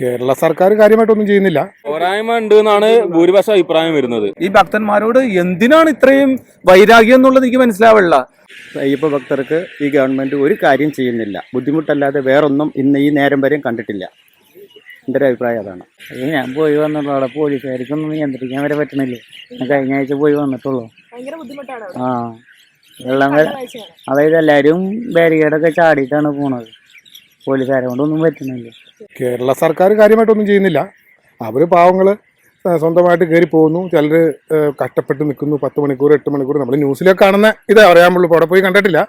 കേരള സർക്കാർ കാര്യമായിട്ടൊന്നും ചെയ്യുന്നില്ല. പോരായ്മ ഉണ്ട് എന്നാണ് ഭൂരിപക്ഷം അഭിപ്രായം വരുന്നത്. ഈ ഭക്തന്മാരോട് എന്തിനാണ് ഇത്രയും വൈരാഗ്യം എന്നുള്ളത് എനിക്ക് മനസ്സിലാവില്ല. അയ്യപ്പ ഭക്തർക്ക് ഈ ഗവൺമെന്റ് ഒരു കാര്യം ചെയ്യുന്നില്ല. ബുദ്ധിമുട്ടല്ലാതെ വേറൊന്നും ഇന്ന് ഈ നേരം വരെയും കണ്ടിട്ടില്ല. എന്റെ ഒരു അഭിപ്രായം അതാണ്. ഈ ഞാൻ പോയി വന്നിട്ടുള്ള അവിടെ പോലീസുകാർക്കൊന്നും നിയന്ത്രിക്കാൻ വരെ പറ്റണില്ലേ. ഞാൻ കഴിഞ്ഞ ആഴ്ച പോയി വന്നിട്ടുള്ളൂ. ആ വെള്ളം വരെ. അതായത് എല്ലാവരും ബാരിക്കേഡൊക്കെ ചാടിയിട്ടാണ് പോണത്. പോലീസുകാരെ കൊണ്ടൊന്നും പറ്റുന്നില്ല കേരള സർക്കാർ കാര്യമായിട്ടൊന്നും ചെയ്യുന്നില്ല. അവർ പാവങ്ങൾ സ്വന്തമായിട്ട് കയറി പോകുന്നു. ചിലർ കഷ്ടപ്പെട്ട് നിൽക്കുന്നു. പത്ത് മണിക്കൂർ എട്ട് മണിക്കൂർ. നമ്മൾ ന്യൂസിലൊക്കെ കാണുന്ന ഇതേ അറിയാമുള്ളൂ അവിടെ പോയി കണ്ടിട്ടില്ല.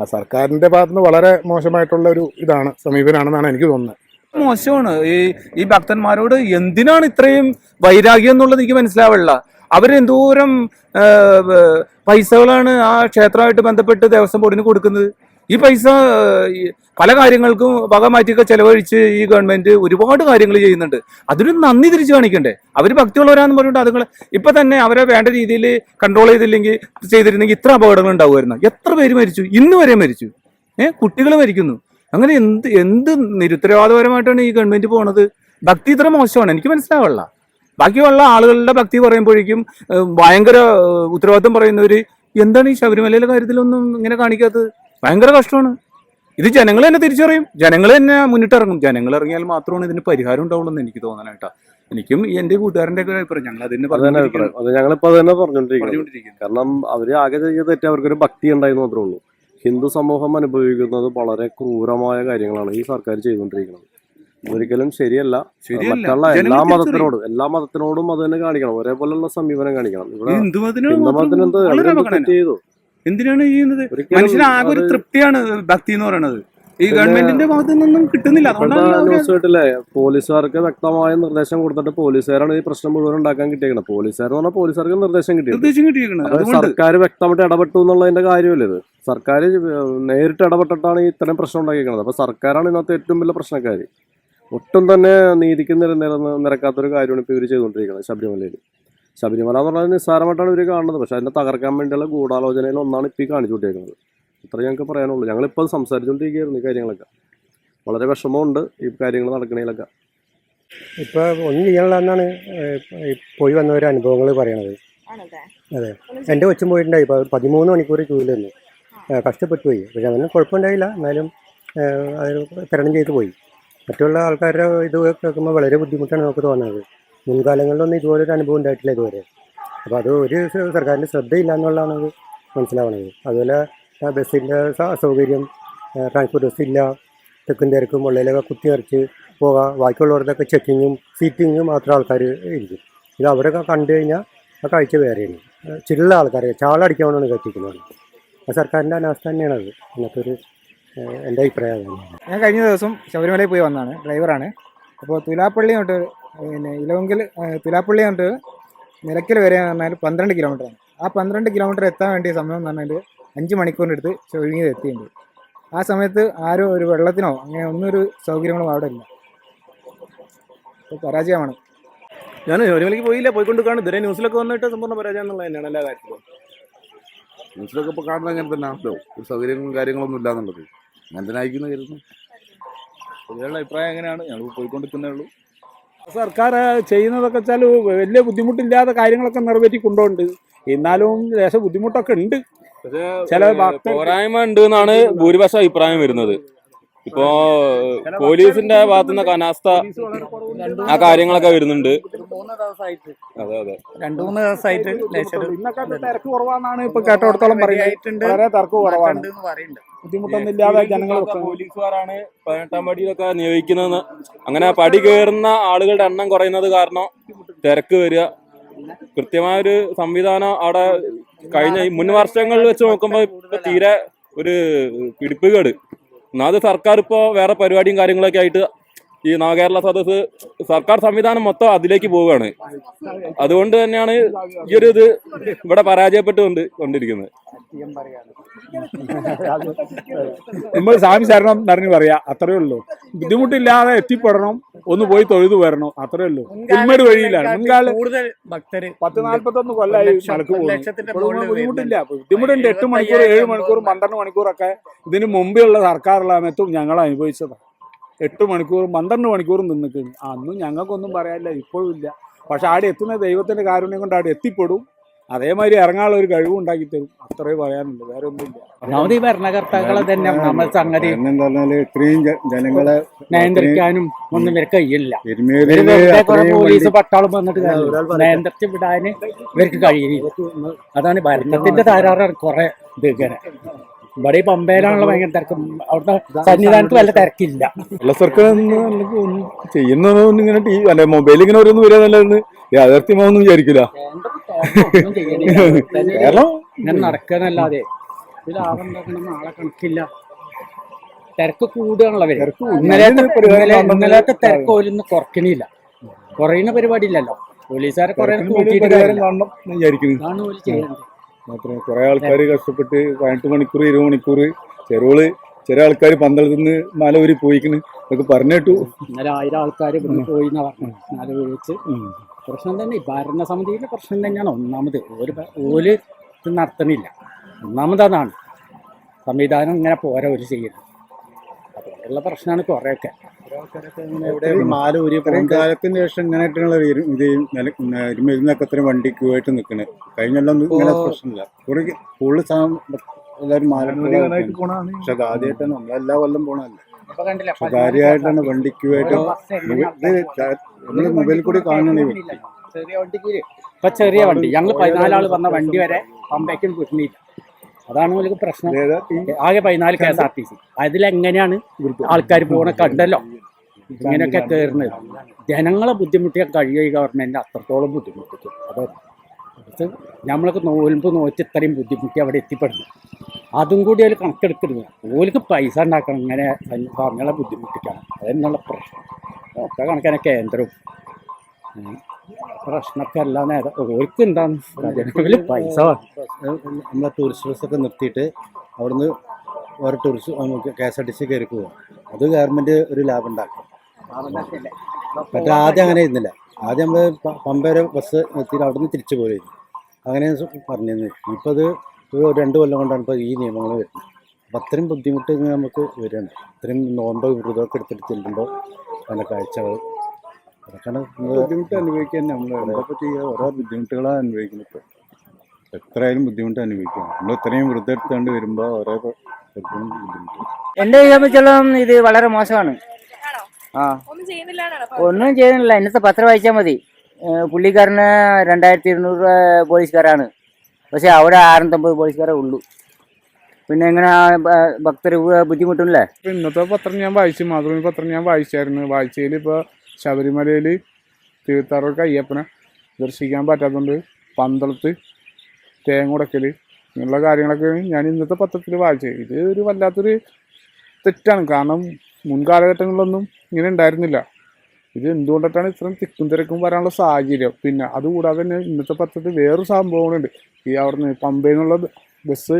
ആ സർക്കാരിന്റെ ഭാഗത്തുനിന്ന് വളരെ മോശമായിട്ടുള്ള ഒരു ഇതാണ് സമീപനാണെന്നാണ് എനിക്ക് തോന്നുന്നത്. മോശമാണ്. ഈ ഈ ഭക്തന്മാരോട് എന്തിനാണ് ഇത്രയും വൈരാഗ്യം എന്നുള്ളത് എനിക്ക് മനസ്സിലാവില്ല. അവരെന്തോരം പൈസകളാണ് ആ ക്ഷേത്രമായിട്ട് ബന്ധപ്പെട്ട് ദേവസ്വം ബോർഡിന് കൊടുക്കുന്നത്? ഈ പൈസ പല കാര്യങ്ങൾക്കും വക മാറ്റിയൊക്കെ ചെലവഴിച്ച് ഈ ഗവൺമെന്റ് ഒരുപാട് കാര്യങ്ങൾ ചെയ്യുന്നുണ്ട്. അതിന് നന്ദി തിരിച്ചു കാണിക്കണ്ടേ? അവർ ഭക്തിയുള്ളവരാന്ന് പറഞ്ഞിട്ട് അതുങ്ങൾ ഇപ്പൊ തന്നെ അവരെ വേണ്ട രീതിയിൽ കൺട്രോൾ ചെയ്തില്ലെങ്കിൽ ചെയ്തിരുന്നെങ്കിൽ ഇത്ര അപകടങ്ങൾ ഉണ്ടാവുമായിരുന്നു. എത്ര പേര് മരിച്ചു? ഇന്ന് വരെ മരിച്ചു. ഏഹ് കുട്ടികൾ മരിക്കുന്നു. അങ്ങനെ എന്ത് എന്ത് നിരുത്തരവാദപരമായിട്ടാണ് ഈ ഗവൺമെന്റ് പോണത്? ഭക്തി ഇത്ര മോശമാണ്. എനിക്ക് മനസ്സിലാവില്ല. ബാക്കിയുള്ള ആളുകളുടെ ഭക്തി പറയുമ്പോഴേക്കും ഭയങ്കര ഉത്തരവാദിത്വം പറയുന്നവര് എന്താണ് ഈ ശബരിമലയിലെ കാര്യത്തിലൊന്നും ഇങ്ങനെ കാണിക്കാത്തത്? ഭയങ്കര കഷ്ടമാണ്. ഇത് ജനങ്ങൾ തന്നെ തിരിച്ചറിയും. ജനങ്ങൾ തന്നെ മുന്നിട്ടിറങ്ങും. ജനങ്ങൾ ഇറങ്ങിയാൽ മാത്രമാണ് ഇതിന് പരിഹാരം ഉണ്ടാവുള്ളൂ എന്ന് എനിക്ക് തോന്നാനായിട്ടാ എനിക്കും എന്റെ കൂട്ടുകാരന്റെ ഒക്കെ അഭിപ്രായം. ഞങ്ങൾ അതിന് അത് ഞങ്ങൾ ഇപ്പൊ അത് ഞങ്ങളിപ്പോ അത് തന്നെ പറഞ്ഞുകൊണ്ടിരിക്കുന്നത് കാരണം അവർ ആകെ ചെയ്ത തെറ്റ്. അവർക്കൊരു ഭക്തി ഉണ്ടായി മാത്രമേ ഉള്ളൂ. ഹിന്ദു സമൂഹം അനുഭവിക്കുന്നത് വളരെ ക്രൂരമായ കാര്യങ്ങളാണ് ഈ സർക്കാർ ചെയ്തുകൊണ്ടിരിക്കുന്നത്. ഒരിക്കലും ശരിയല്ല. മറ്റുള്ള എല്ലാ മതത്തിനോടും എല്ലാ മതത്തിനോടും അത് തന്നെ കാണിക്കണം. ഒരേപോലെയുള്ള സമീപനം കാണിക്കണം. ഇവിടെ ഹിന്ദു മതത്തിന് എന്ത് ചെയ്തു. എന്തിനാണ് ചെയ്യുന്നത്? മനുഷ്യനാകെ ഒരു തൃപ്തിയാണ് ഭക്തി എന്ന് പറയുന്നത് ഈ ഗവൺമെന്റിന്റെ ഭാഗത്തു നിന്നും കിട്ടുന്നില്ല. കേട്ടില്ലേ പോലീസുകാർക്ക് വ്യക്തമായ നിർദ്ദേശം കൊടുത്തിട്ട് പോലീസുകാരാണ് ഈ പ്രശ്നം മുഴുവൻ ഉണ്ടാക്കാൻ കിട്ടിയേക്കുന്നത് പോലീസുകാർ എന്ന് പറഞ്ഞാൽ പോലീസുകാർക്ക് നിർദ്ദേശം കിട്ടിയിട്ടുണ്ട് നിർദ്ദേശം സർക്കാർ വ്യക്തമായിട്ട് ഇടപെട്ടു എന്നുള്ളതിന്റെ കാര്യമല്ല ഇത്? സർക്കാർ നേരിട്ട് ഇടപെട്ടിട്ടാണ് ഇത്തരം പ്രശ്നം ഉണ്ടാക്കിയിരിക്കുന്നത് അപ്പൊ സർക്കാരാണ് ഇന്നത്തെ ഏറ്റവും വലിയ പ്രശ്നക്കാരി. ഒട്ടും തന്നെ നീതിക്ക് നിര നിര- നിരക്കാത്തൊരു കാര്യമാണ് ഇപ്പൊ ഇവർ ചെയ്തുകൊണ്ടിരിക്കുന്നത് ശബരിമലയിൽ ശബരിമല എന്ന് പറഞ്ഞാൽ നിസ്സാരമായിട്ടാണ് ഇവർ കാണുന്നത്. പക്ഷേ അതിനെ തകർക്കാൻ വേണ്ടിയുള്ള ഗൂഢാലോചനയിൽ ഒന്നാണ് ഇപ്പോൾ ഈ കാണിച്ചു കൂട്ടിയേക്കുന്നത്. അത്ര ഞങ്ങൾക്ക് പറയാനുള്ളൂ. ഞങ്ങളിപ്പോൾ സംസാരിച്ചുകൊണ്ടിരിക്കുകയായിരുന്നു ഈ കാര്യങ്ങളൊക്കെ. വളരെ വിഷമമുണ്ട് ഈ കാര്യങ്ങൾ നടക്കണേലൊക്കെ. ഇപ്പോൾ ഒന്നും ചെയ്യാനുള്ളതെന്നാണ് പോയി വന്ന ഒരു അനുഭവങ്ങൾ പറയണത്? അതെ. എന്റെ കൊച്ചും പോയിട്ടുണ്ടായി. ഇപ്പോൾ പതിമൂന്ന് മണിക്കൂർ ക്യൂവിൽ നിന്ന് കഷ്ടപ്പെട്ടു പോയി പക്ഷെ അവന് കുഴപ്പമുണ്ടായില്ല. എന്നാലും അത് തരണം ചെയ്ത് പോയി. മറ്റുള്ള ആൾക്കാരുടെ ഇത് കേൾക്കുമ്പോൾ വളരെ ബുദ്ധിമുട്ടാണ് നമുക്ക് തോന്നുന്നത്. മുൻകാലങ്ങളിലൊന്നും ഇതുപോലൊരു അനുഭവം ഉണ്ടായിട്ടില്ല ഇതുവരെ. അപ്പോൾ അത് ഒരു സർക്കാരിന്റെ ശ്രദ്ധയില്ല എന്നുള്ളതാണ് അത് മനസ്സിലാവുന്നത് അതുപോലെ ബസ്സിന്റെ സൗകര്യം ട്രാൻസ്പോർട്ട് ബസ് ഇല്ല തെക്കും തിരക്കും ഉള്ളിലൊക്കെ കുത്തി നിറച്ച് പോകാം ബാക്കിയുള്ളവരുടെയൊക്കെ ചെക്കിങ്ങും സീറ്റിങ്ങും മാത്രം ആൾക്കാർ ഇരിക്കും. ഇത് അവിടെയൊക്കെ കണ്ടു കഴിഞ്ഞാൽ ആ കാഴ്ച വേറെയാണ്. ചില്ല ആൾക്കാരെ ചാളടിക്കാനാണ് കത്തിക്കുന്നത്. ആ സർക്കാരിന്റെ അനാസ്ഥ തന്നെയാണ് അത്. അങ്ങനത്തെ ഒരു എന്റെ അഭിപ്രായം ഞാൻ കഴിഞ്ഞ ദിവസം ശബരിമലയിൽ പോയി വന്നതാണ് ഡ്രൈവറാണ്. അപ്പോൾ തുലാപ്പള്ളി തൊട്ട് പിന്നെ ഇലവങ്കിൽ തുലാപ്പള്ളി തൊട്ട് നിലയ്ക്കൽ വരെ എന്ന് പറഞ്ഞാൽ പന്ത്രണ്ട് കിലോമീറ്ററാണ് ആ പന്ത്രണ്ട് കിലോമീറ്റർ എത്താൻ വേണ്ടിയ സമയം എന്ന് പറഞ്ഞാൽ അഞ്ച് മണിക്കൂറിന്റെ അടുത്ത് ചുരുങ്ങിയത് എത്തിയിട്ടുണ്ട്. ആ സമയത്ത് ആരും ഒരു വെള്ളത്തിനോ അങ്ങനെ ഒന്നും ഒരു സൗകര്യങ്ങളും അവിടെ ഇല്ല. പരാജയമാണ്. ഞാൻ ശബരിമലയ്ക്ക് പോയില്ല പോയിക്കൊണ്ട് കാണും. ഇതുവരെ ന്യൂസിലൊക്കെ വന്നിട്ട് സമ്പൂർണ പരാജയം എന്നുള്ളത് തന്നെയാണ് എല്ലാ കാര്യത്തിലും. ന്യൂസിലൊക്കെ ഇപ്പോൾ കാണുന്നത് അങ്ങനെ തന്നെ ആണല്ലോ. ഒരു സൗകര്യങ്ങളും കാര്യങ്ങളൊന്നും ഇല്ല എന്നുള്ളത് അങ്ങനെ തന്നെ അയക്കുന്ന കരുതുന്നു. പൊതുവെയുള്ള അഭിപ്രായം എങ്ങനെയാണ്? ഞങ്ങൾ പോയിക്കൊണ്ടിരിക്കുന്നേ ഉള്ളൂ. സർക്കാർ ചെയ്യുന്നതൊക്കെ വെച്ചാൽ വലിയ ബുദ്ധിമുട്ടില്ലാതെ കാര്യങ്ങളൊക്കെ നിറവേറ്റി കൊണ്ടുപോകുന്നുണ്ട് എന്നാലും ലേശം ബുദ്ധിമുട്ടൊക്കെ ഉണ്ട്. ചില പോരായ്മ ഉണ്ട് എന്നാണ് ഭൂരിപക്ഷം അഭിപ്രായം വരുന്നത്. ഇപ്പോ പോലീസിന്റെ ഭാഗത്തുനിന്ന് കാലാവസ്ഥ ആ കാര്യങ്ങളൊക്കെ വരുന്നുണ്ട്. അതെ അതെ. രണ്ടു മൂന്ന് ദിവസമായിട്ട് ഇന്നൊക്കെ തിരക്ക് കുറവാണെന്നാണ് ഇപ്പൊ കേട്ടോടത്തോളം പറയുന്നത്. വളരെ തിരക്ക് കുറവാണ്. ബുദ്ധിമുട്ടൊന്നും ഇല്ലാതെ ജനങ്ങൾ പോലീസുകാരാണ് പതിനെട്ടാം പടിയിലൊക്കെ നിയോഗിക്കുന്നത് അങ്ങനെ പടി കയറുന്ന ആളുകളുടെ എണ്ണം കുറയുന്നത് കാരണം തിരക്ക് വരിക. കൃത്യമായ ഒരു സംവിധാനം അവിടെ കഴിഞ്ഞ മുൻ വർഷങ്ങളിൽ വെച്ച് നോക്കുമ്പോൾ ഇപ്പൊ തീരെ ഒരു പിടിപ്പുകേട്. ഒന്നാമത് സർക്കാർ ഇപ്പോൾ വേറെ പരിപാടിയും കാര്യങ്ങളൊക്കെ ആയിട്ട് ഈ നവകേരള സദസ്സ് സർക്കാർ സംവിധാനം മൊത്തം അതിലേക്ക് പോവുകയാണ്. അതുകൊണ്ട് തന്നെയാണ് ഈ ഒരു ഇത് ഇവിടെ പരാജയപ്പെട്ടുകൊണ്ട് കൊണ്ടിരിക്കുന്നത്. നമ്മൾ സ്വാമി ശരണം നിറഞ്ഞു പറയാ അത്രേ ഉള്ളൂ. ബുദ്ധിമുട്ടില്ലാതെ എത്തിപ്പെടണം ഒന്ന് പോയി തൊഴുതു വരണം അത്രേ ഉള്ളൂ. ഉമ്മയുടെ വഴിയിലാണ്. മുൻകാല കൂടുതൽ ഭക്തര് പത്ത് നാല്പത്തൊന്ന് കൊല്ലായി പോകുന്നു. ബുദ്ധിമുട്ടില്ല. ബുദ്ധിമുട്ടുണ്ട് എട്ട് മണിക്കൂർ ഏഴ് മണിക്കൂർ പന്ത്രണ്ട് മണിക്കൂറൊക്കെ ഇതിന് മുമ്പേ സർക്കാരുള്ള സർക്കാരിലാമത്തും ഞങ്ങൾ അനുഭവിച്ചതാണ് എട്ട് മണിക്കൂറും പന്ത്രണ്ട് മണിക്കൂറും നിന്നിട്ടുണ്ട് അന്നും ഞങ്ങൾക്കൊന്നും പറയാനില്ല ഇപ്പോഴും ഇല്ല. പക്ഷെ ആടെ എത്തുന്ന ദൈവത്തിന്റെ കാരുണ്യം കൊണ്ട് ആടെ എത്തിപ്പെടും. അതേമാതിരി ഇറങ്ങാനുള്ള ഒരു കഴിവ് ഉണ്ടാക്കി തരും. അത്രേ പറയാനുള്ളൂ. വേറെ ഒന്നുമില്ല ഒന്നാമത് ഈ ഭരണകർത്താക്കളെ തന്നെ നമ്മൾ സംഗതി പറഞ്ഞാൽ ഇത്രയും ജനങ്ങളെ നിയന്ത്രിക്കാനും ഒന്നും ഇവർക്ക് കഴിയില്ല. പോലീസ് പട്ടാളം വന്നിട്ട്. നിയന്ത്രിച്ച് വിടാൻ ഇവർക്ക് കഴിയില്ല. അതാണ് ഭരണത്തിന്റെ താരാറാണ് കുറെ ഇത് ഇങ്ങനെ. ഇവിടെ ഈ പമ്പയിലാണല്ലോ ഭയങ്കര തിരക്ക്. അവിടുത്തെ സന്നിധാനത്ത് വല്ല തിരക്കില്ല. സർക്കാർ ചെയ്യുന്നതൊന്നും ഇങ്ങനെ ടി അല്ലെ മൊബൈൽ ഇങ്ങനെ ഓരോന്ന് യാഥാർത്ഥ്യമാവെന്ന് വിചാരിക്കില്ല ഒന്നും ചെയ്യണില്ല. കേരളം ഇങ്ങനെ ഇതിൽ ആളുണ്ടാക്കണം ആളെ കണക്കില്ല. തിരക്ക് കൂടുകയാണല്ലോ ഇന്നലത്തെ ഇന്നലെ ഇന്നലത്തെ തിരക്ക് ഓലൊന്നും കുറക്കണില്ല കുറയുന്ന പരിപാടി ഇല്ലല്ലോ പോലീസുകാരെ കുറെ കൂട്ടിയിട്ട് പരിഹാരം കാര്യമില്ല. മാത്രമേ കുറെ ആൾക്കാർ കഷ്ടപ്പെട്ട് പതിനെട്ട് മണിക്കൂർ ഇരുപത് മണിക്കൂർ ചെറുകൾ ചില ആൾക്കാർ പന്തളത്ത് നിന്ന് മല ഊരി പോയിക്കണ്. എന്നൊക്കെ പറഞ്ഞിട്ടു ഇന്നലെ ആയിരം ആൾക്കാർ പോയി എന്നാ പറഞ്ഞു. പ്രശ്നം തന്നെ ഭരണസമിതിയിലെ പ്രശ്നം തന്നെയാണ്. ഒന്നാമത് ഒരു ഓൽ നടത്തണില്ല. ഒന്നാമത് അതാണ്. സംവിധാനം ഇങ്ങനെ പോരാ ഒരു ചെയ്യുന്നത് അതുകൊണ്ടുള്ള പ്രശ്നമാണ് കുറേയൊക്കെ. ഇവിടെ മാല ഊരി കാലത്തിന് ശേഷം ഇങ്ങനെയായിട്ടുള്ള ഇത് പോയിട്ട് നിൽക്കണേ കഴിഞ്ഞെല്ലാം ഇങ്ങനെ പ്രശ്നമില്ല. കുറെ കൂടുതൽ എല്ലാവരും മാലൂരി പക്ഷെ അത് ആദ്യമായിട്ടാണ് നമ്മളെല്ലാ കൊല്ലം പോണല്ലേ ഇപ്പൊ കണ്ടില്ല പക്ഷെ കാര്യമായിട്ടാണ് വണ്ടിക്ക് പോയിട്ട് ഓരോ ബസ് നമ്മൾ മൊബൈലിൽ കൂടി കാണണേ ചെറിയ വണ്ടിക്ക് ഇപ്പൊ ചെറിയ വണ്ടി. ഞങ്ങൾ പതിനാലാൾ വന്ന വണ്ടി വരെ പമ്പയ്ക്കും കിട്ടുന്നില്ല അതാണ് ഒരു പ്രശ്നം. ആകെ പതിനാല് K S R T C അതിലെങ്ങനെയാണ് ആൾക്കാർ പോണ കണ്ടല്ലോ ഇങ്ങനെയൊക്കെ കയറുന്നത് ജനങ്ങളെ ബുദ്ധിമുട്ടിയാൽ കഴിയുക ഗവൺമെന്റ് അത്രത്തോളം ബുദ്ധിമുട്ടിക്കും അത് ഇത് നമ്മളൊക്കെ നോൽമ്പ് നോറ്റ് ഇത്രയും ബുദ്ധിമുട്ടി അവിടെ എത്തിപ്പെടുന്നു. അതും കൂടി അവർ കണക്കെടുക്കരുത്. ഓർക്ക് പൈസ ഉണ്ടാക്കണം ഇങ്ങനെ പറഞ്ഞാൽ ബുദ്ധിമുട്ടിക്കണം. അതെന്നുള്ള പ്രശ്നം. ഒക്കെ കണക്കിനെ കേന്ദ്രവും. പ്രശ്നമൊക്കെ എല്ലാ നേരം ഓർക്ക് എന്താണ് പൈസ. നമ്മളെ ടൂറിസ്റ്റ് ബസ്സൊക്കെ നിർത്തിയിട്ട് അവിടുന്ന് വേറെ ടൂറിസ്റ്റ് നമുക്ക് K S R T C കയറി പോവാം. അത് ഗവൺമെന്റ് ഒരു ലാഭം ഉണ്ടാക്കും. മറ്റേ ആദ്യം അങ്ങനെ ഇരുന്നില്ല ആദ്യം നമ്മൾ പമ്പ വരെ ബസ് നിർത്തിയിട്ട് അവിടുന്ന് തിരിച്ചു പോയിരുന്നു അങ്ങനെ പറഞ്ഞിരുന്നു. ഇപ്പോൾ അത് ഒരു രണ്ട് കൊല്ലം കൊണ്ടാണ് ഇപ്പോൾ ഈ നിയമങ്ങൾ വരുന്നത്. അപ്പം അത്രയും ബുദ്ധിമുട്ട് ഇങ്ങനെ നമുക്ക് വരികയാണ്. അത്രയും നോമ്പ് വ്രതമൊക്കെ എടുത്തിട്ട് ചെല്ലുമ്പോൾ പല കാഴ്ചകൾ അതൊക്കെയാണ് ബുദ്ധിമുട്ട് അനുഭവിക്കാൻ നമ്മൾ ഓരോ ബുദ്ധിമുട്ടുകളാണ് അനുഭവിക്കുന്നത് ഇപ്പോൾ എത്രയായാലും ബുദ്ധിമുട്ട് അനുഭവിക്കാം. നമ്മൾ ഇത്രയും വൃദ്ധെടുത്തുകൊണ്ട് എടുത്തുകൊണ്ട് വരുമ്പോൾ ഓരോ ബുദ്ധിമുട്ട് എന്റെ സംബന്ധിച്ചോളം ഇത് വളരെ മോശമാണ്. ആ. ഒന്നും ചെയ്യുന്നില്ല. ഇന്നത്തെ പത്രം വായിച്ചാൽ മതി. പുള്ളിക്കാരന് രണ്ടായിരത്തി ഇരുന്നൂറ് പോലീസുകാരാണ്. പക്ഷെ അവിടെ അറുന്നൂറ്റമ്പത് പോലീസുകാരേ ഉള്ളൂ. പിന്നെ എങ്ങനെ ഭക്തർ ബുദ്ധിമുട്ടില്ലേ ഇന്നത്തെ പത്രം ഞാൻ വായിച്ചു മാതൃഭൂമി പത്രം ഞാൻ വായിച്ചായിരുന്നു. വായിച്ചതിൽ ഇപ്പോൾ ശബരിമലയിൽ തീർത്ഥാടകർക്ക് അയ്യപ്പനെ ദർശിക്കാൻ പറ്റാത്തതുകൊണ്ട് പന്തളത്ത് തേങ്ങുടക്കൽ ഇങ്ങനെയുള്ള കാര്യങ്ങളൊക്കെ ഞാൻ ഇന്നത്തെ പത്രത്തിൽ വായിച്ചത്. ഇത് ഒരു വല്ലാത്തൊരു തെറ്റാണ്. കാരണം മുൻകാലഘട്ടങ്ങളിലൊന്നും ഇങ്ങനെ ഉണ്ടായിരുന്നില്ല. ഇത് എന്തുകൊണ്ടിട്ടാണ് ഇത്രയും തിക്കും തിരക്കും വരാനുള്ള സാഹചര്യം? പിന്നെ അതുകൂടാതെ തന്നെ ഇന്നത്തെ പത്രത്തിൽ വേറൊരു സംഭവങ്ങളുണ്ട് ഈ അവിടുന്ന് പമ്പയിൽ നിന്നുള്ള ബസ്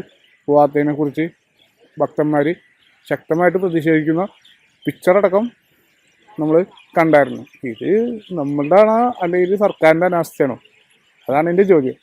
പോവാത്തതിനെ കുറിച്ച് ഭക്തന്മാർ ശക്തമായിട്ട് പ്രതിഷേധിക്കുന്ന പിക്ചറടക്കം നമ്മൾ കണ്ടായിരുന്നു. ഇത് നമ്മളുടെ ആണോ അല്ലെങ്കിൽ സർക്കാരിന്റെ അനാസ്ഥയാണോ? അതാണ് എന്റെ ചോദ്യം.